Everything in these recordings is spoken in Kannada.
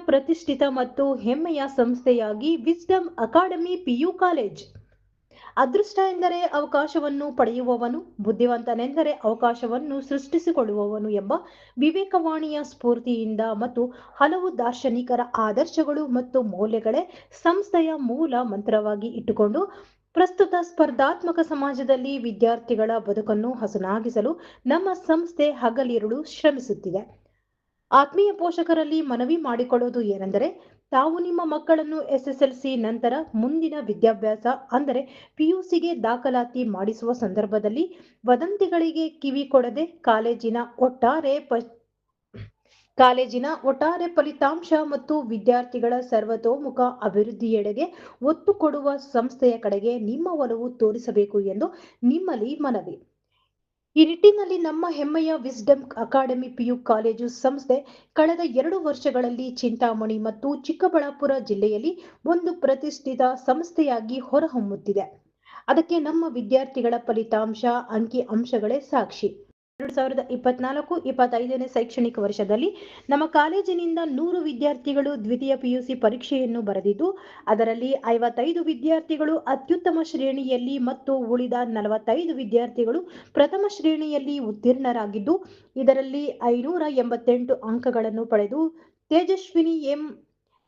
ಪ್ರತಿಷ್ಠಿತ ಮತ್ತು ಹೆಮ್ಮೆಯ ಸಂಸ್ಥೆಯಾಗಿ ವಿಸ್ಡಮ್ ಅಕಾಡೆಮಿ ಪಿಯು ಕಾಲೇಜ್ ಅದೃಷ್ಟ ಎಂದರೆ ಅವಕಾಶವನ್ನು ಪಡೆಯುವವನು, ಬುದ್ಧಿವಂತನೆಂದರೆ ಅವಕಾಶವನ್ನು ಸೃಷ್ಟಿಸಿಕೊಳ್ಳುವವನು ಎಂಬ ವಿವೇಕವಾಣಿಯ ಸ್ಫೂರ್ತಿಯಿಂದ ಮತ್ತು ಹಲವು ದಾರ್ಶನಿಕರ ಆದರ್ಶಗಳು ಮತ್ತು ಮೌಲ್ಯಗಳೇ ಸಂಸ್ಥೆಯ ಮೂಲ ಮಂತ್ರವಾಗಿ ಇಟ್ಟುಕೊಂಡು ಪ್ರಸ್ತುತ ಸ್ಪರ್ಧಾತ್ಮಕ ಸಮಾಜದಲ್ಲಿ ವಿದ್ಯಾರ್ಥಿಗಳ ಬದುಕನ್ನು ಹಸನಾಗಿಸಲು ನಮ್ಮ ಸಂಸ್ಥೆ ಹಗಲಿರುಳು ಶ್ರಮಿಸುತ್ತಿದೆ. ಆತ್ಮೀಯ ಪೋಷಕರಲ್ಲಿ ಮನವಿ ಮಾಡಿಕೊಳ್ಳುವುದು ಏನೆಂದರೆ, ತಾವು ನಿಮ್ಮ ಮಕ್ಕಳನ್ನು ಎಸ್ಎಸ್ಎಲ್ಸಿ ನಂತರ ಮುಂದಿನ ವಿದ್ಯಾಭ್ಯಾಸ, ಅಂದರೆ ಪಿಯುಸಿಗೆ ದಾಖಲಾತಿ ಮಾಡಿಸುವ ಸಂದರ್ಭದಲ್ಲಿ ವದಂತಿಗಳಿಗೆ ಕಿವಿ ಕೊಡದೆ ಕಾಲೇಜಿನ ಒಟ್ಟಾರೆ ಪ, ಕಾಲೇಜಿನ ಒಟ್ಟಾರೆ ಫಲಿತಾಂಶ ಮತ್ತು ವಿದ್ಯಾರ್ಥಿಗಳ ಸರ್ವತೋಮುಖ ಅಭಿವೃದ್ಧಿಯೆಡೆಗೆ ಒತ್ತು ಕೊಡುವ ಸಂಸ್ಥೆಯ ಕಡೆಗೆ ನಿಮ್ಮ ಒಲವು ತೋರಿಸಬೇಕು ಎಂದು ನಿಮ್ಮಲ್ಲಿ ಮನವಿ. ಈ ನಿಟ್ಟಿನಲ್ಲಿ ನಮ್ಮ ಹೆಮ್ಮೆಯ ವಿಸ್ಡಮ್ ಅಕಾಡೆಮಿ ಪಿಯು ಕಾಲೇಜು ಸಂಸ್ಥೆ ಕಳೆದ ಎರಡು ವರ್ಷಗಳಲ್ಲಿ ಚಿಂತಾಮಣಿ ಮತ್ತು ಚಿಕ್ಕಬಳ್ಳಾಪುರ ಜಿಲ್ಲೆಯಲ್ಲಿ ಒಂದು ಪ್ರತಿಷ್ಠಿತ ಸಂಸ್ಥೆಯಾಗಿ ಹೊರಹೊಮ್ಮುತ್ತಿದೆ. ಅದಕ್ಕೆ ನಮ್ಮ ವಿದ್ಯಾರ್ಥಿಗಳ ಫಲಿತಾಂಶ, ಅಂಕಿ ಅಂಶಗಳೇ ಸಾಕ್ಷಿ. ಎರಡು ಸಾವಿರದ ಇಪ್ಪತ್ನಾಲ್ಕು ಇಪ್ಪತ್ತೈದನೇ ಶೈಕ್ಷಣಿಕ ವರ್ಷದಲ್ಲಿ ನಮ್ಮ ಕಾಲೇಜಿನಿಂದ ನೂರು ವಿದ್ಯಾರ್ಥಿಗಳು ದ್ವಿತೀಯ ಪಿಯುಸಿ ಪರೀಕ್ಷೆಯನ್ನು ಬರೆದಿದ್ದು, ಅದರಲ್ಲಿ ಐವತ್ತೈದು ವಿದ್ಯಾರ್ಥಿಗಳು ಅತ್ಯುತ್ತಮ ಶ್ರೇಣಿಯಲ್ಲಿ ಮತ್ತು ಉಳಿದ ನಲವತ್ತೈದು ವಿದ್ಯಾರ್ಥಿಗಳು ಪ್ರಥಮ ಶ್ರೇಣಿಯಲ್ಲಿ ಉತ್ತೀರ್ಣರಾಗಿದ್ದು, ಇದರಲ್ಲಿ ಐನೂರ ಎಂಬತ್ತೆಂಟು ಅಂಕಗಳನ್ನು ಪಡೆದು ತೇಜಸ್ವಿನಿ ಎಂ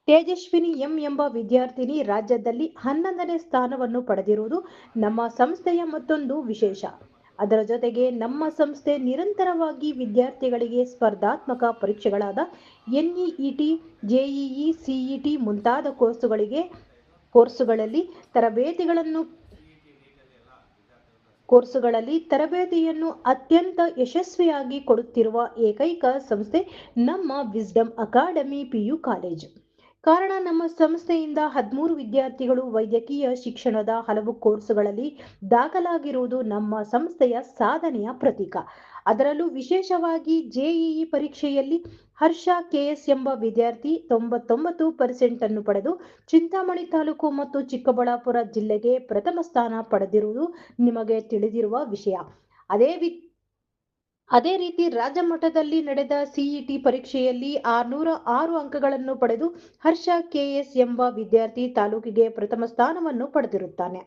ತೇಜಸ್ವಿನಿ ಎಂ ಎಂಬ ವಿದ್ಯಾರ್ಥಿನಿ ರಾಜ್ಯದಲ್ಲಿ ಹನ್ನೊಂದನೇ ಸ್ಥಾನವನ್ನು ಪಡೆದಿರುವುದು ನಮ್ಮ ಸಂಸ್ಥೆಯ ಮತ್ತೊಂದು ವಿಶೇಷ. ಅದರ ಜೊತೆಗೆ ನಮ್ಮ ಸಂಸ್ಥೆ ನಿರಂತರವಾಗಿ ವಿದ್ಯಾರ್ಥಿಗಳಿಗೆ ಸ್ಪರ್ಧಾತ್ಮಕ ಪರೀಕ್ಷೆಗಳಾದ ಎನ್ಇಇಟಿ, ಜೆಇಇ, ಸಿಇಟಿ ಮುಂತಾದ ಕೋರ್ಸುಗಳಿಗೆ, ಕೋರ್ಸುಗಳಲ್ಲಿ ತರಬೇತಿಗಳನ್ನು, ಕೋರ್ಸುಗಳಲ್ಲಿ ತರಬೇತಿಯನ್ನು ಅತ್ಯಂತ ಯಶಸ್ವಿಯಾಗಿ ಕೊಡುತ್ತಿರುವ ಏಕೈಕ ಸಂಸ್ಥೆ ನಮ್ಮ ವಿಸ್ಡಮ್ ಅಕಾಡೆಮಿ ಪಿಯು ಕಾಲೇಜು. ಕಾರಣ, ನಮ್ಮ ಸಂಸ್ಥೆಯಿಂದ ಹದಿಮೂರು ವಿದ್ಯಾರ್ಥಿಗಳು ವೈದ್ಯಕೀಯ ಶಿಕ್ಷಣದ ಹಲವು ಕೋರ್ಸ್ಗಳಲ್ಲಿ ದಾಖಲಾಗಿರುವುದು ನಮ್ಮ ಸಂಸ್ಥೆಯ ಸಾಧನೆಯ ಪ್ರತೀಕ. ಅದರಲ್ಲೂ ವಿಶೇಷವಾಗಿ ಜೆಇಇ ಪರೀಕ್ಷೆಯಲ್ಲಿ ಹರ್ಷ ಕೆಎಸ್ ಎಂಬ ವಿದ್ಯಾರ್ಥಿ ತೊಂಬತ್ತೊಂಬತ್ತು ಪರ್ಸೆಂಟ್ ಅನ್ನು ಪಡೆದು ಚಿಂತಾಮಣಿ ತಾಲೂಕು ಮತ್ತು ಚಿಕ್ಕಬಳ್ಳಾಪುರ ಜಿಲ್ಲೆಗೆ ಪ್ರಥಮ ಸ್ಥಾನ ಪಡೆದಿರುವುದು ನಿಮಗೆ ತಿಳಿದಿರುವ ವಿಷಯ. ಅದೇ ವಿ ಅದೇ ರೀತಿ ರಾಜ್ಯ ಮಟ್ಟದಲ್ಲಿ ನಡೆದ ಸಿಇಟಿ ಪರೀಕ್ಷೆಯಲ್ಲಿ ಆರ್ನೂರ ಆರು ಅಂಕಗಳನ್ನು ಪಡೆದು ಹರ್ಷ ಕೆಎಸ್ ಎಂಬ ವಿದ್ಯಾರ್ಥಿ ತಾಲೂಕಿಗೆ ಪ್ರಥಮ ಸ್ಥಾನವನ್ನು ಪಡೆದಿರುತ್ತಾನೆ.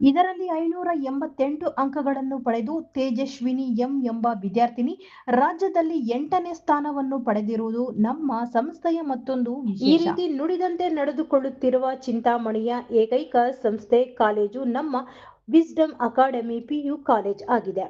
ಇದರಲ್ಲಿ ಐನೂರ ಎಂಬತ್ತೆಂಟು ಅಂಕಗಳನ್ನು ಪಡೆದು ತೇಜಸ್ವಿನಿ ಎಂ ಎಂಬ ವಿದ್ಯಾರ್ಥಿನಿ ರಾಜ್ಯದಲ್ಲಿ ಎಂಟನೇ ಸ್ಥಾನವನ್ನು ಪಡೆದಿರುವುದು ನಮ್ಮ ಸಂಸ್ಥೆಯ ಮತ್ತೊಂದು ಈ ರೀತಿ ನುಡಿದಂತೆ ನಡೆದುಕೊಳ್ಳುತ್ತಿರುವ ಚಿಂತಾಮಣಿಯ ಏಕೈಕ ಸಂಸ್ಥೆ ಕಾಲೇಜು ನಮ್ಮ ವಿಸ್ಡಮ್ ಅಕಾಡೆಮಿ ಪಿಯು ಕಾಲೇಜ್ ಆಗಿದೆ.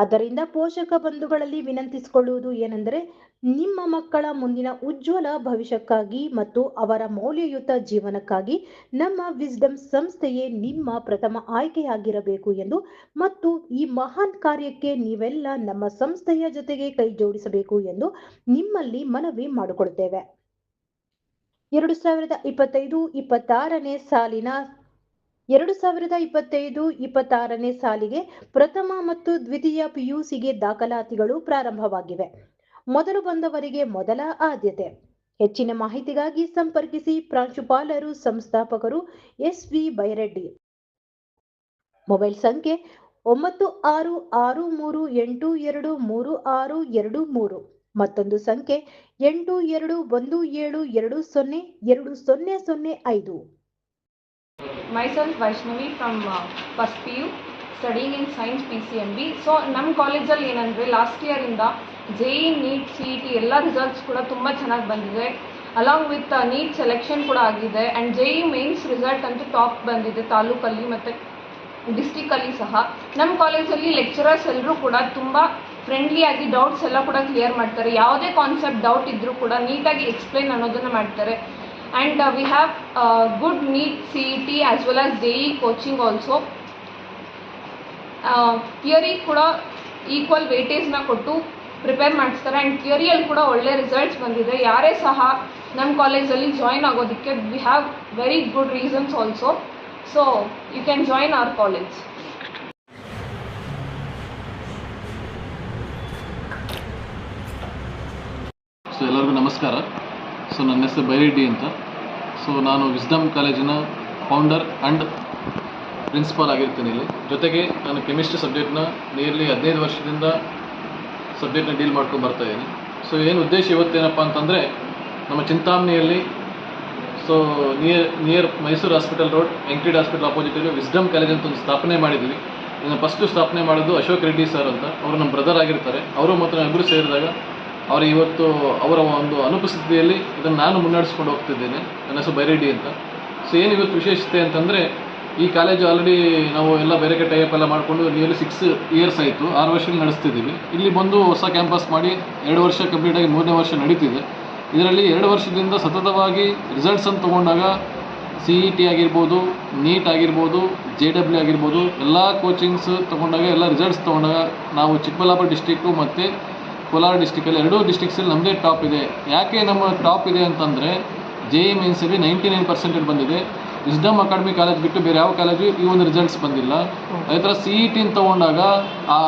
ಅದರಿಂದ ಪೋಷಕ ಬಂಧುಗಳಲ್ಲಿ ವಿನಂತಿಸಿಕೊಳ್ಳುವುದು ಏನೆಂದರೆ ನಿಮ್ಮ ಮಕ್ಕಳ ಮುಂದಿನ ಉಜ್ವಲ ಭವಿಷ್ಯಕ್ಕಾಗಿ ಮತ್ತು ಅವರ ಮೌಲ್ಯಯುತ ಜೀವನಕ್ಕಾಗಿ ನಮ್ಮ ವಿಸ್ಡಮ್ ಸಂಸ್ಥೆಯೇ ನಿಮ್ಮ ಪ್ರಥಮ ಆಯ್ಕೆಯಾಗಿರಬೇಕು ಎಂದು ಮತ್ತು ಈ ಮಹಾನ್ ಕಾರ್ಯಕ್ಕೆ ನೀವೆಲ್ಲ ನಮ್ಮ ಸಂಸ್ಥೆಯ ಜೊತೆಗೆ ಕೈ ಜೋಡಿಸಬೇಕು ಎಂದು ನಿಮ್ಮಲ್ಲಿ ಮನವಿ ಮಾಡಿಕೊಳ್ಳುತ್ತೇವೆ. ಎರಡು ಸಾವಿರದ ಇಪ್ಪತ್ತೈದು, ಇಪ್ಪತ್ತಾರನೇ ಸಾಲಿನ ಎರಡು ಸಾವಿರದ ಇಪ್ಪತ್ತೈದು, ಇಪ್ಪತ್ತಾರನೇ ಸಾಲಿಗೆ ಪ್ರಥಮ ಮತ್ತು ದ್ವಿತೀಯ ಪಿಯುಸಿಗೆ ದಾಖಲಾತಿಗಳು ಪ್ರಾರಂಭವಾಗಿವೆ. ಮೊದಲು ಬಂದವರಿಗೆ ಮೊದಲ ಆದ್ಯತೆ. ಹೆಚ್ಚಿನ ಮಾಹಿತಿಗಾಗಿ ಸಂಪರ್ಕಿಸಿ ಪ್ರಾಂಶುಪಾಲರು, ಸಂಸ್ಥಾಪಕರು ಎಸ್ ವಿ ಬೈರೆಡ್ಡಿ. ಮೊಬೈಲ್ ಸಂಖ್ಯೆ ಒಂಬತ್ತು ಆರು ಆರು ಮೂರು ಎಂಟು ಎರಡು ಮೂರು ಆರು ಎರಡು ಮೂರು. ಮತ್ತೊಂದು ಸಂಖ್ಯೆ ಎಂಟು ಎರಡು ಒಂದು ಏಳು ಎರಡು ಸೊನ್ನೆ ಎರಡು ಸೊನ್ನೆ ಸೊನ್ನೆ ಐದು. Myself P U studying in science P C science B so ನಮ್ಮ ಕಾಲೇಜಲ್ಲಿ ಏನಂದರೆ last ಇಯರಿಂದ J E NEET C E T ಎಲ್ಲ ರಿಸಲ್ಟ್ಸ್ ಕೂಡ ತುಂಬ ಚೆನ್ನಾಗಿ ಬಂದಿದೆ. ಅಲಾಂಗ್ ವಿತ್ ನೀಟ್ ಸೆಲೆಕ್ಷನ್ ಕೂಡ ಆಗಿದೆ. And J E mains result ಅಂತೂ ಟಾಪ್ ಬಂದಿದೆ, ತಾಲೂಕಲ್ಲಿ ಮತ್ತು ಡಿಸ್ಟಿಕಲ್ಲಿ ಸಹ. ನಮ್ಮ ಕಾಲೇಜಲ್ಲಿ ಲೆಕ್ಚರರ್ಸ್ ಎಲ್ಲರೂ ಕೂಡ ತುಂಬ ಫ್ರೆಂಡ್ಲಿಯಾಗಿ ಡೌಟ್ಸ್ ಎಲ್ಲ ಕೂಡ ಕ್ಲಿಯರ್ ಮಾಡ್ತಾರೆ. ಯಾವುದೇ ಕಾನ್ಸೆಪ್ಟ್ ಡೌಟ್ ಇದ್ದರೂ ಕೂಡ ನೀಟಾಗಿ ಎಕ್ಸ್ಪ್ಲೈನ್ ಅನ್ನೋದನ್ನು ಮಾಡ್ತಾರೆ. And we we good NEET C E T as well as J coaching also theory ಕೂಡ ಈಕ್ವಲ್ ವೇಟೇಜ್ನ ಕೊಟ್ಟು ಪ್ರಿಪೇರ್ ಮಾಡಿಸ್ತಾರೆ ಆ್ಯಂಡ್ ಥಿಯರಿಯಲ್ಲಿ ಕೂಡ ಒಳ್ಳೆ ರಿಸಲ್ಟ್ಸ್ ಬಂದಿದೆ ಯಾರೇ ಸಹ ನಮ್ಮ ಕಾಲೇಜಲ್ಲಿ ಜಾಯ್ನ್ ಆಗೋದಕ್ಕೆ we have very good reasons also so you can join our college so ಎಲ್ಲರಿಗೂ ನಮಸ್ಕಾರ. ಸೊ ನನ್ನ ಹೆಸರು ಬೈರೆಡ್ಡಿ ಅಂತ. ಸೊ ನಾನು ವಿಸ್ಡಮ್ ಕಾಲೇಜಿನ ಫೌಂಡರ್ ಆ್ಯಂಡ್ ಪ್ರಿನ್ಸಿಪಾಲ್ ಆಗಿರ್ತೀನಿ ಇಲ್ಲಿ. ಜೊತೆಗೆ ನಾನು ಕೆಮಿಸ್ಟ್ರಿ ಸಬ್ಜೆಕ್ಟ್ನ ನಿಯರ್ಲಿ ಹದಿನೈದು ವರ್ಷದಿಂದ ಸಬ್ಜೆಕ್ಟ್ನ ಡೀಲ್ ಮಾಡ್ಕೊಂಡು ಬರ್ತಾ ಇದ್ದೀನಿ. ಸೊ ಏನು ಉದ್ದೇಶ ಇವತ್ತೇನಪ್ಪ ಅಂತಂದರೆ, ನಮ್ಮ ಚಿಂತಾಮಣಿಯಲ್ಲಿ so near near Mysuru hospital road ವೆಂಕಟೇಡ್ hospital ಅಪೋಸಿಟಲ್ಲಿ ವಿಸ್ಡಮ್ ಕಾಲೇಜ್ ಅಂತ ಒಂದು ಸ್ಥಾಪನೆ ಮಾಡಿದ್ದೀವಿ ಇದನ್ನು ಫಸ್ಟು ಸ್ಥಾಪನೆ ಮಾಡೋದು ಅಶೋಕ್ ರೆಡ್ಡಿ ಸರ್ ಅಂತ. ಅವರು ನಮ್ಮ ಬ್ರದರ್ ಆಗಿರ್ತಾರೆ. ಅವರು ಮತ್ತು ನಾವು ಇಬ್ಬರು ಸೇರಿದಾಗ ಅವರು ಇವತ್ತು ಅವರ ಒಂದು ಅನುಪಸ್ಥಿತಿಯಲ್ಲಿ ಇದನ್ನು ನಾನು ಮುನ್ನಡೆಸ್ಕೊಂಡು ಹೋಗ್ತಿದ್ದೇನೆ. ನನ್ನ ಹೆಸರು ಬೈರೆಡ್ಡಿ ಅಂತ. ಸೊ ಏನು ಇವತ್ತು ವಿಶೇಷತೆ ಅಂತಂದರೆ, ಈ ಕಾಲೇಜು ಆಲ್ರೆಡಿ ನಾವು ಎಲ್ಲ ಬೇರೆ ಕಡೆ ಟೈಪ್ ಎಲ್ಲ ಮಾಡಿಕೊಂಡು ನಿಯರ್ಲಿ ಸಿಕ್ಸ್ ಇಯರ್ಸ್ ಆಯಿತು. ಆರು ವರ್ಷ ನಡೆಸ್ತಿದ್ದೀವಿ. ಇಲ್ಲಿ ಬಂದು ಹೊಸ ಕ್ಯಾಂಪಸ್ ಮಾಡಿ ಎರಡು ವರ್ಷ ಕಂಪ್ಲೀಟ್ ಆಗಿ ಮೂರನೇ ವರ್ಷ ನಡೀತಿದೆ. ಇದರಲ್ಲಿ ಎರಡು ವರ್ಷದಿಂದ ಸತತವಾಗಿ ರಿಸಲ್ಟ್ಸ್ ಅಂತ ತೊಗೊಂಡಾಗ ಸಿ ಇ ಟಿ ಆಗಿರ್ಬೋದು ನೀಟ್ ಆಗಿರ್ಬೋದು ಜೆ ಡಬ್ಲ್ಯೂ ಆಗಿರ್ಬೋದು, ಎಲ್ಲ ಕೋಚಿಂಗ್ಸ್ ತೊಗೊಂಡಾಗ, ಎಲ್ಲ ರಿಸಲ್ಟ್ಸ್ ತೊಗೊಂಡಾಗ ನಾವು ಚಿಕ್ಕಬಳ್ಳಾಪುರ ಡಿಸ್ಟಿಕ್ಕು ಮತ್ತು ಕೋಲಾರ ಡಿಸ್ಟಿಕಲ್ಲಿ ಎರಡೂ ಡಿಸ್ಟಿಕ್ಸಲ್ಲಿ ನಮ್ಮದೇ ಟಾಪ್ ಇದೆ. ಯಾಕೆ ನಮ್ಮ ಟಾಪ್ ಇದೆ ಅಂತಂದರೆ ಜೆ ಇ ಮೀನ್ಸಲ್ಲಿ ನೈಂಟಿ ನೈನ್ ಪರ್ಸೆಂಟೇಜ್ ಬಂದಿದೆ. ವಿಸ್ಡಮ್ ಅಕಾಡೆಮಿ ಕಾಲೇಜ್ ಬಿಟ್ಟು ಬೇರೆ ಯಾವ ಕಾಲೇಜು ಈ ಒಂದು ರಿಸಲ್ಟ್ಸ್ ಬಂದಿಲ್ಲ. ಅದೇ ಥರ ಸಿ ಇ ಟಿನ ತೊಗೊಂಡಾಗ ಆ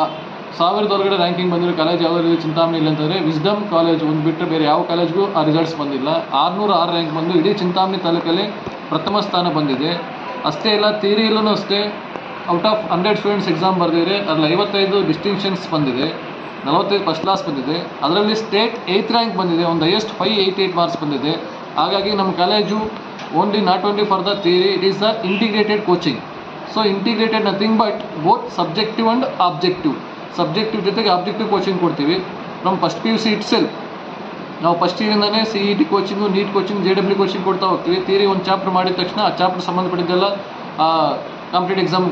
ಸಾವಿರದ ಒಳಗಡೆ ರ್ಯಾಂಕಿಂಗ್ ಬಂದಿರೋ ಕಾಲೇಜ್ ಯಾವುದಾದ್ರು ಚಿಂತಾಮಣಿ ಇಲ್ಲ ಅಂತಂದರೆ ವಿಸ್ಡಮ್ ಕಾಲೇಜ್ ಒಂದು ಬಿಟ್ಟರೆ ಬೇರೆ ಯಾವ ಕಾಲೇಜ್ಗೂ ಆ ರಿಸಲ್ಟ್ಸ್ ಬಂದಿಲ್ಲ. ಆರುನೂರು ಆರು ರ್ಯಾಂಕ್ ಬಂದು ಇಡೀ ಚಿಂತಾಮಣಿ ತಾಲೂಕಲ್ಲಿ ಪ್ರಥಮ ಸ್ಥಾನ ಬಂದಿದೆ. ಅಷ್ಟೇ ಇಲ್ಲ ಥಿಯರಿಯಲ್ಲೂ ಅಷ್ಟೇ out of hundred students exam ಬರೆದಿದ್ರೆ ಅದರಲ್ಲಿ ಐವತ್ತೈದು ಡಿಸ್ಟಿಂಕ್ಷನ್ಸ್ ಬಂದಿದೆ. ನಲವತ್ತೈದು ಫಸ್ಟ್ ಕ್ಲಾಸ್ ಬಂದಿದೆ. ಅದರಲ್ಲಿ ಸ್ಟೇಟ್ ಏಯ್ತ್ ರ್ಯಾಂಕ್ ಬಂದಿದೆ. ಒಂದು highest five eight eight marks ಬಂದಿದೆ. ಹಾಗಾಗಿ ನಮ್ಮ college only not only for the theory it is the integrated coaching so integrated nothing but both subjective and objective subjective ಜೊತೆಗೆ ಆಬ್ಜೆಕ್ಟಿವ್ ಕೋಚಿಂಗ್ ಕೊಡ್ತೀವಿ. ನಮ್ಮ first P U C it ನಾವು first ಇಯರಿಂದನೇ C E T coaching NEET coaching J W coaching ಕೊಡ್ತಾ ಹೋಗ್ತೀವಿ. ಥಿಯರಿ ಒಂದು ಚಾಪ್ಟರ್ ಮಾಡಿದ ತಕ್ಷಣ ಆ ಚಾಪ್ಟರ್ ಸಂಬಂಧಪಟ್ಟಿದ್ದೆಲ್ಲ ಕಂಪ್ಲೀಟ್ ಎಕ್ಸಾಮ್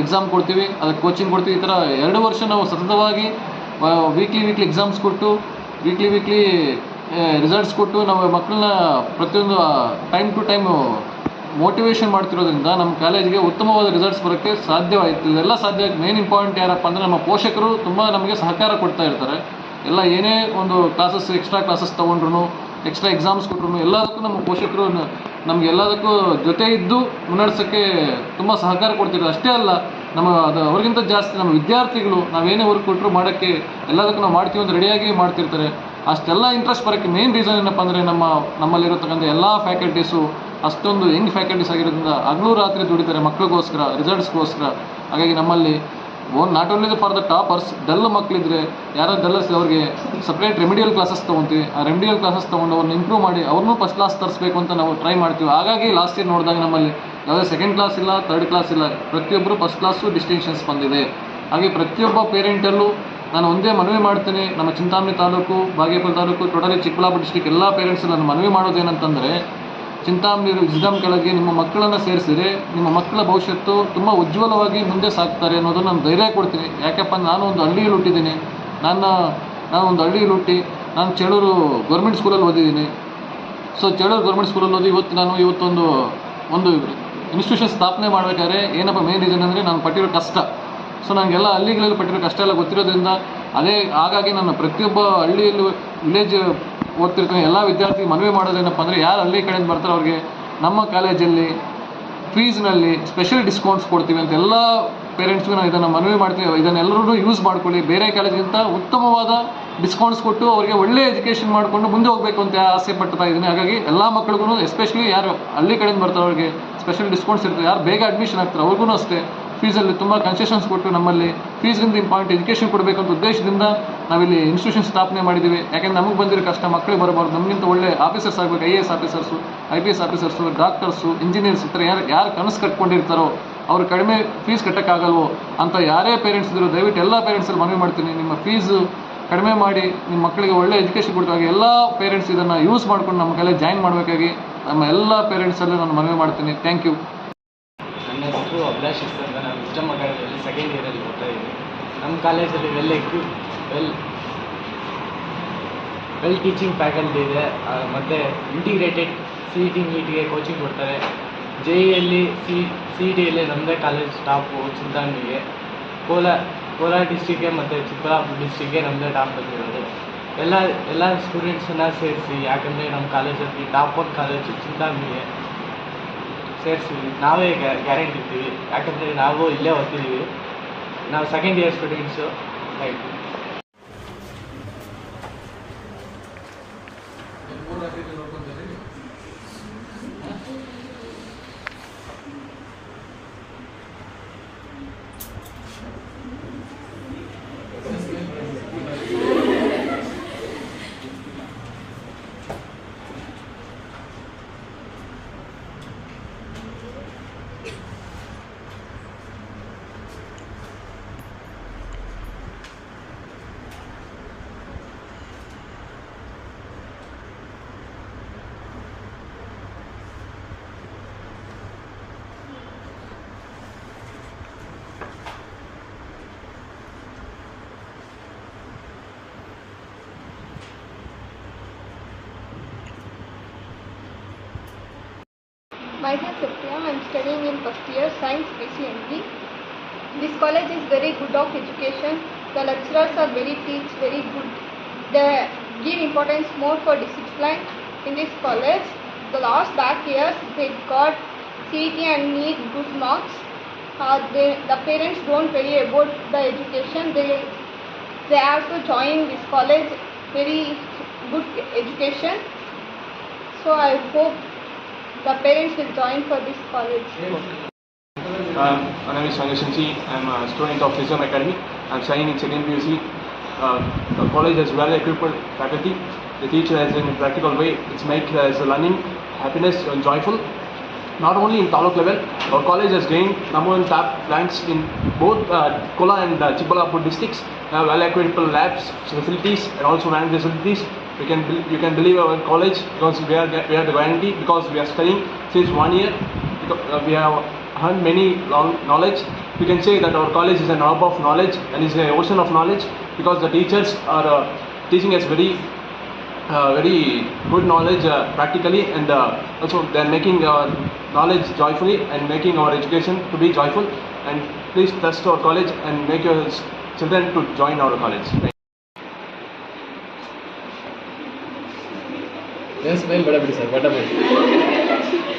ಎಕ್ಸಾಮ್ ಕೊಡ್ತೀವಿ. ಅದಕ್ಕೆ ಕೋಚಿಂಗ್ ಕೊಡ್ತೀವಿ. ಈ ಥರ ಎರಡು ವರ್ಷ ನಾವು ಸತತವಾಗಿ ವೀಕ್ಲಿ ವೀಕ್ಲಿ ಎಕ್ಸಾಮ್ಸ್ ಕೊಟ್ಟು ವೀಕ್ಲಿ ವೀಕ್ಲಿ ರಿಸಲ್ಟ್ಸ್ ಕೊಟ್ಟು ನಮ್ಮ ಮಕ್ಕಳನ್ನ ಪ್ರತಿಯೊಂದು ಟೈಮ್ ಟು ಟೈಮು ಮೋಟಿವೇಶನ್ ಮಾಡ್ತಿರೋದ್ರಿಂದ ನಮ್ಮ ಕಾಲೇಜಿಗೆ ಉತ್ತಮವಾದ ರಿಸಲ್ಟ್ಸ್ ಬರೋಕ್ಕೆ ಸಾಧ್ಯವಾಯಿತು. ಇದೆಲ್ಲ ಸಾಧ್ಯ. ಮೇನ್ ಇಂಪಾರ್ಟೆಂಟ್ ಯಾರಪ್ಪ ಅಂದರೆ ನಮ್ಮ ಪೋಷಕರು ತುಂಬ ನಮಗೆ ಸಹಕಾರ ಕೊಡ್ತಾ ಇರ್ತಾರೆ. ಎಲ್ಲ ಏನೇ ಒಂದು ಕ್ಲಾಸಸ್ ಎಕ್ಸ್ಟ್ರಾ ಕ್ಲಾಸಸ್ ತೊಗೊಂಡ್ರು ಎಕ್ಸ್ಟ್ರಾ ಎಕ್ಸಾಮ್ಸ್ ಕೊಟ್ರು ಎಲ್ಲದಕ್ಕೂ ನಮ್ಮ ಪೋಷಕರು ನಮಗೆ ಎಲ್ಲದಕ್ಕೂ ಜೊತೆ ಇದ್ದು ಮುನ್ನಡೆಸೋಕ್ಕೆ ತುಂಬ ಸಹಕಾರ ಕೊಡ್ತಿದ್ರು. ಅಷ್ಟೇ ಅಲ್ಲ ನಮ್ಮ ಅದು ಅವ್ರಿಗಿಂತ ಜಾಸ್ತಿ ನಮ್ಮ ವಿದ್ಯಾರ್ಥಿಗಳು ನಾವೇನೇ ವರ್ಕ್ ಕೊಟ್ಟರು ಮಾಡೋಕ್ಕೆ ಎಲ್ಲದಕ್ಕೂ ನಾವು ಮಾಡ್ತೀವಿ ಅಂತ ರೆಡಿಯಾಗಿ ಮಾಡ್ತಿರ್ತಾರೆ. ಅಷ್ಟೆಲ್ಲ ಇಂಟ್ರೆಸ್ಟ್ ಬರೋಕ್ಕೆ ಮೇನ್ ರೀಸನ್ ಏನಪ್ಪ ಅಂದರೆ ನಮ್ಮ, ನಮ್ಮಲ್ಲಿರತಕ್ಕಂಥ ಎಲ್ಲ ಫ್ಯಾಕಲ್ಟೀಸು ಅಷ್ಟೊಂದು ಯಂಗ್ ಫ್ಯಾಕಲ್ಟೀಸ್ ಆಗಿರೋದ್ರಿಂದ ಹಗಲು ರಾತ್ರಿ ದುಡಿತಾರೆ ಮಕ್ಕಳಿಗೋಸ್ಕರ ರಿಸಲ್ಟ್ಸ್ಗೋಸ್ಕರ ಹಾಗಾಗಿ ನಮ್ಮಲ್ಲಿ own not only for the toppers dull ಮಕ್ಕಳಿದ್ರೆ ಯಾರೋ ಡಲ್ಲರ್ಸ್ ಅವ್ರಿಗೆ ಸಪ್ರೇಟ್ ರೆಮಿಡಿಯಲ್ ಕ್ಲಾಸಸ್ ತೊಗೊತೀವಿ. ಆ ರೆಮಿಡಿಯಲ್ ಕ್ಲಾಸಸ್ ತೊಗೊಂಡು ಅವ್ರನ್ನ ಇಂಪ್ರೂವ್ ಮಾಡಿ ಅವ್ರನ್ನೂ ಫಸ್ಟ್ ಕ್ಲಾಸ್ ತರಿಸ್ಬೇಕು ಅಂತ ನಾವು ಟ್ರೈ ಮಾಡ್ತೀವಿ. ಹಾಗಾಗಿ ಲಾಸ್ಟ್ ಇಯರ್ ನೋಡಿದಾಗ ನಮ್ಮಲ್ಲಿ ಯಾವುದೇ ಸೆಕೆಂಡ್ ಕ್ಲಾಸ್ ಇಲ್ಲ ತರ್ಡ್ ಕ್ಲಾಸ್ ಇಲ್ಲ ಪ್ರತಿಯೊಬ್ಬರು ಫಸ್ಟ್ ಕ್ಲಾಸು ಡಿಸ್ಟಿಂಕ್ಷನ್ಸ್ ಬಂದಿದೆ. ಹಾಗೆ ಪ್ರತಿಯೊಬ್ಬ ಪೇರೆಂಟಲ್ಲೂ ನಾನು ಒಂದೇ ಮನವಿ ಮಾಡ್ತೀನಿ, ನಮ್ಮ ಚಿಂತಾಮಣಿ ತಾಲೂಕು ಬಾಗೇಪುರ ತಾಲೂಕು ಟೋಟಲಿ ಚಿಕ್ಕಬಳ್ಳಾಪುರ ಡಿಸ್ಟಿಕ್ ಎಲ್ಲ ಪೇರೆಂಟ್ಸ್ ನಾನು ಮನವಿ ಮಾಡೋದೇನಂತಂದರೆ ಚಿಂತಾಮಣಿ ವಿಸ್ಡಮ್ ಕೆಳಗೆ ನಿಮ್ಮ ಮಕ್ಕಳನ್ನು ಸೇರಿಸಿರಿ ನಿಮ್ಮ ಮಕ್ಕಳ ಭವಿಷ್ಯತ್ತು ತುಂಬ ಉಜ್ವಲವಾಗಿ ಮುಂದೆ ಸಾಕ್ತಾರೆ ಅನ್ನೋದನ್ನು ನಾನು ಧೈರ್ಯ ಕೊಡ್ತೀನಿ. ಯಾಕಪ್ಪ ನಾನು ಒಂದು ಹಳ್ಳಿಯಲ್ಲಿ ಹುಟ್ಟಿದ್ದೀನಿ. ನನ್ನ, ನಾನು ಒಂದು ಹಳ್ಳಿಯಲ್ಲಿ ಹುಟ್ಟಿ, ನಾನು ಚೇಳೂರು ಗೌರ್ಮೆಂಟ್ ಸ್ಕೂಲಲ್ಲಿ ಓದಿದ್ದೀನಿ. ಸೊ ಚೇಳೂರು ಗೌರ್ಮೆಂಟ್ ಸ್ಕೂಲಲ್ಲಿ ಓದಿ ಇವತ್ತು ನಾನು ಇವತ್ತೊಂದು, ಒಂದು ಇನ್ಸ್ಟಿಟ್ಯೂಷನ್ ಸ್ಥಾಪನೆ ಮಾಡಬೇಕಾದ್ರೆ ಏನಪ್ಪ ಮೇನ್ ರೀಸನ್ ಅಂದರೆ ನಾನು ಪಟ್ಟಿರೋ ಕಷ್ಟ. ಸೊ ನನಗೆಲ್ಲ ಹಳ್ಳಿಗಳಲ್ಲಿ ಪಟ್ಟಿರೋ ಕಷ್ಟ ಎಲ್ಲ ಗೊತ್ತಿರೋದ್ರಿಂದ ಅದೇ ಹಾಗಾಗಿ ನನ್ನ ಪ್ರತಿಯೊಬ್ಬ ಹಳ್ಳಿಯಲ್ಲೂ ವಿಲೇಜ್ ಓದ್ತಿರ್ತಾನೆ. ಎಲ್ಲ ವಿದ್ಯಾರ್ಥಿ ಮನವಿ ಮಾಡೋದೇನಪ್ಪ ಅಂದರೆ ಯಾರು ಹಳ್ಳಿ ಕಡೆಯಿಂದ ಬರ್ತಾರೆ ಅವ್ರಿಗೆ ನಮ್ಮ ಕಾಲೇಜಲ್ಲಿ ಫೀಸ್ನಲ್ಲಿ ಸ್ಪೆಷಲ್ ಡಿಸ್ಕೌಂಟ್ಸ್ ಕೊಡ್ತೀವಿ ಅಂತ ಎಲ್ಲ ಪೇರೆಂಟ್ಸ್ಗೂ ನಾನು ಇದನ್ನು ಮನವಿ ಮಾಡ್ತೀವಿ ಇದನ್ನೆಲ್ಲರೂ ಯೂಸ್ ಮಾಡ್ಕೊಳ್ಳಿ. ಬೇರೆ ಕಾಲೇಜಿಗಿಂತ ಉತ್ತಮವಾದ ಡಿಸ್ಕೌಂಟ್ಸ್ ಕೊಟ್ಟು ಅವರಿಗೆ ಒಳ್ಳೆ ಎಜುಕೇಷನ್ ಮಾಡಿಕೊಂಡು ಮುಂದೆ ಹೋಗಬೇಕು ಅಂತ ಆಸೆ ಪಡ್ತಾ ಇದ್ದೀನಿ. ಹಾಗಾಗಿ ಎಲ್ಲ ಮಕ್ಕಳಿಗೂ ಎಸ್ಪೆಷಲಿ ಯಾರು ಹಳ್ಳಿ ಕಡೆಯಿಂದ ಬರ್ತಾರೆ ಅವ್ರಿಗೆ ಸ್ಪೆಷಲ್ ಡಿಸ್ಕೌಂಟ್ಸ್ ಇರ್ತದೆ. ಯಾರು ಬೇಗ ಅಡ್ಮಿಷನ್ ಆಗ್ತಾರೆ, ಅವ್ರಿಗೂ ಅಷ್ಟೇ. ಫೀಸಲ್ಲಿ ತುಂಬ ಕನ್ಸೆಷನ್ಸ್ ಕೊಟ್ಟು ನಮ್ಮಲ್ಲಿ ಫೀಸ್ಗಿಂತ ಇಂಪಾರ್ಟೆಂಟ್ ಎಜುಕೇಷನ್ ಕೊಡಬೇಕಂತ ಉದ್ದೇಶದಿಂದ ನಾವಿಲ್ಲಿ ಇನ್ಸ್ಟಿಟ್ಯೂಷನ್ ಸ್ಥಾಪನೆ ಮಾಡಿದ್ದೀವಿ. ಯಾಕೆಂದ್ರೆ ನಮಗೆ ಬಂದಿರೋ ಕಷ್ಟ ಮಕ್ಕಳಿಗೆ ಬರಬಾರ್ದು. ನಮಗಿಂತ ಒಳ್ಳೆ ಆಫೀಸರ್ಸ್ ಆಗಬೇಕು. I A S officers I P S officers doctors engineers ಈ ಥರ ಯಾರು ಯಾರು ಕನಸು ಕಟ್ಕೊಂಡಿರ್ತಾರೋ, ಅವ್ರು ಕಡಿಮೆ ಫೀಸ್ ಕಟ್ಟೋಕ್ಕಾಗಲ್ವೋ ಅಂತ ಯಾರೇ ಪೇರೆಂಟ್ಸ್ ಇದ್ರು, ದಯವಿಟ್ಟು ಎಲ್ಲ ಪೇರೆಂಟ್ಸಲ್ಲಿ ಮನವಿ ಮಾಡ್ತೀನಿ. ನಿಮ್ಮ ಫೀಸು ಕಡಿಮೆ ಮಾಡಿ, ನಿಮ್ಮ ಮಕ್ಕಳಿಗೆ ಒಳ್ಳೆ ಎಜುಕೇಷನ್ ಕೊಡ್ತಾಗ ಎಲ್ಲ ಪೇರೆಂಟ್ಸ್ ಇದನ್ನು ಯೂಸ್ ಮಾಡ್ಕೊಂಡು ನಮ್ಮ ಕಲೆ ಜಾಯಿನ್ ಮಾಡಬೇಕಾಗಿ ನಮ್ಮ ಎಲ್ಲ ಪೇರೆಂಟ್ಸಲ್ಲೂ ನಾನು ಮನವಿ ಮಾಡ್ತೀನಿ. ಥ್ಯಾಂಕ್ ಯು ನನ್ನ ಹೆಸರು ಅಭಿಲಾಷ್ ಅಂತ ನಾನು ವಿಸ್ಡಮ್ ಅಕಾಡೆಮಿಯಲ್ಲಿ ಸೆಕೆಂಡ್ ಇಯರಲ್ಲಿ ಓದ್ತಾ ಇದ್ದೀನಿ. ನಮ್ಮ ಕಾಲೇಜಲ್ಲಿ well equip well well teaching faculty ಇದೆ. ಮತ್ತು ಇಂಟಿಗ್ರೇಟೆಡ್ ಸಿ ಇ ಟಿ ನೀಟಿಗೆ ಕೋಚಿಂಗ್ ಕೊಡ್ತಾರೆ. ಜೆ ಇಯಲ್ಲಿ ಸಿ ಸಿ ಇ ಟಿಯಲ್ಲಿ ನಮ್ಮದೇ ಕಾಲೇಜ್ ಸ್ಟಾಫು ಚಿಂತಾಮಣಿಗೆ. ಕೋಲಾರ ಕೋಲಾರ ಡಿಸ್ಟಿಕ್ಗೆ ಮತ್ತು ಚಿಕ್ಕಬಳ್ಳಾಪುರ ಡಿಸ್ಟಿಕ್ಗೆ ನಮ್ಮದೇ ಟಾಪ್ ಬಂದಿರೋದು. ಎಲ್ಲ ಎಲ್ಲ ಸ್ಟೂಡೆಂಟ್ಸನ್ನ ಸೇರಿಸಿ, ಯಾಕಂದರೆ ನಮ್ಮ ಕಾಲೇಜಲ್ಲಿ ಟಾಪ್ ಒನ್ ಕಾಲೇಜು ಚಿಂತಾಮಣಿಗೆ ಸೇರಿಸಿ, ನಾವೇ ಗ್ಯಾರಂಟಿ ಇದ್ದೀವಿ ಯಾಕಂದರೆ ನಾವು ಇಲ್ಲೇ ಓದ್ತಿದ್ದೀವಿ. ನಾವು second year students thank you Myself Satyam, I am studying in first year Science PCMB. This college is very good of education. The lecturers are very teach very good. They give importance more for discipline in this college. The last back years they got CET and need good marks. Uh, they, the parents don't worry about the education. They they have to join this college. Very good education. So I hope the parents will join for this college. Um, my name is Sanjay Shinchi. I'm a student of Wisdom Academy. I'm studying in second PUC. Uh, the college has well equipped faculty. They teach us in a practical way. It's make us learning, happiness, and joyful. Not only in taluk level, our college has gained number one top ranks in both uh, Kola and uh, districts. Have well equipped labs, facilities, and also man facilities. We can bel- you can believe our college because we are we are the guarantee because we are studying since one year. Uh, we have earned many long knowledge. We can say that our college is an hub of knowledge and is an ocean of knowledge because the teachers are uh, teaching us very uh, very good knowledge uh, practically and uh, also they are making our knowledge joyfully and making our education to be joyful and please trust our college and make your children to join our college. என் ஸ்மைல் படப்படி சார் படப்படி